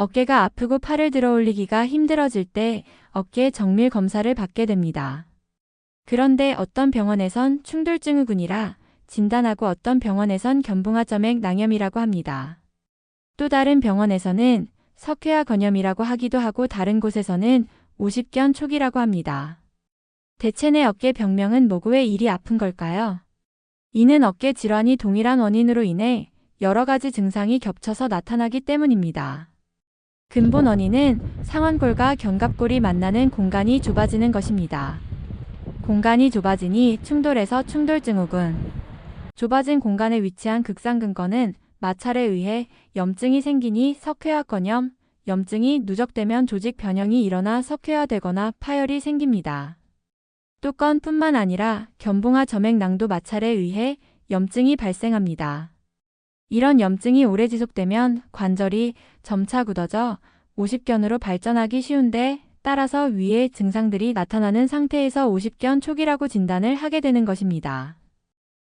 어깨가 아프고 팔을 들어 올리기가 힘들어질 때 어깨 정밀 검사를 받게 됩니다. 그런데 어떤 병원에선 충돌증 후군이라 진단하고 어떤 병원에선 견붕아 점액 낭염이라고 합니다. 또 다른 병원에서는 석회화 건염이라고 하기도 하고 다른 곳에서는 오십견 촉이라고 합니다. 대체 내 어깨 병명은 뭐고 왜 일이 아픈 걸까요? 이는 어깨 질환이 동일한 원인으로 인해 여러 가지 증상이 겹쳐서 나타나기 때문입니다. 근본 원인은 상완골과 견갑골이 만나는 공간이 좁아지는 것입니다. 공간이 좁아지니 충돌해서 충돌증후군. 좁아진 공간에 위치한 극상근건은 마찰에 의해 염증이 생기니 석회화건염, 염증이 누적되면 조직 변형이 일어나 석회화되거나 파열이 생깁니다. 또 건뿐만 아니라 견봉화 점액낭도 마찰에 의해 염증이 발생합니다. 이런 염증이 오래 지속되면 관절이 점차 굳어져 오십견으로 발전하기 쉬운데 따라서 위의 증상들이 나타나는 상태에서 오십견 초기라고 진단을 하게 되는 것입니다.